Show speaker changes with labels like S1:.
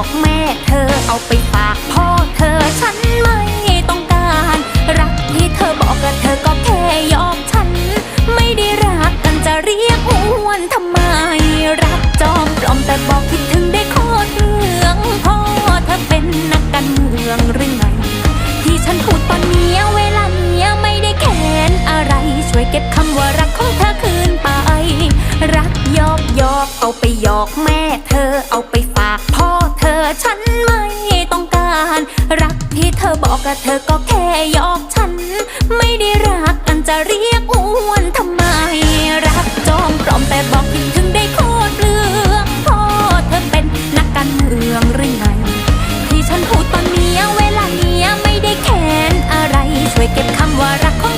S1: บอกแม่เธอเอาไปฝากพ่อเธอฉันไม่ต้องการ รักที่เธอบอกกับเธอก็แค่ยอมฉัน ไม่ได้รักกันจะเรียกอ้วนทำไม รักจอมปลอมแต่บอกคิดถึงได้โคตรเหนืองพ่อเธอเป็นนักการเมืองหรือไง ที่ฉันพูดตอนนี้เวลาเนี้ไม่ได้แค้นอะไร ช่วยเก็บคำว่ารักของเธอคืนไปรักยอกยอกเอาไปยอกแม่เธอเอาไปฝากพ่อเธอ ธอฉันไม่ต้องการ รักที่เธอบอกกับเธอก็แค่ยอกฉัน ไม่ได้รักกันจะเรียกอ้วนทำไม รักจอมปลอมแต่บอกผิดถึงได้โคตรเปลือกพอเธอเป็นนักการเมืองหรือไง ที่ฉันพูดตอนนี้เวลานี้ไม่ได้แค้นอะไร ช่วยเก็บคำว่ารักของ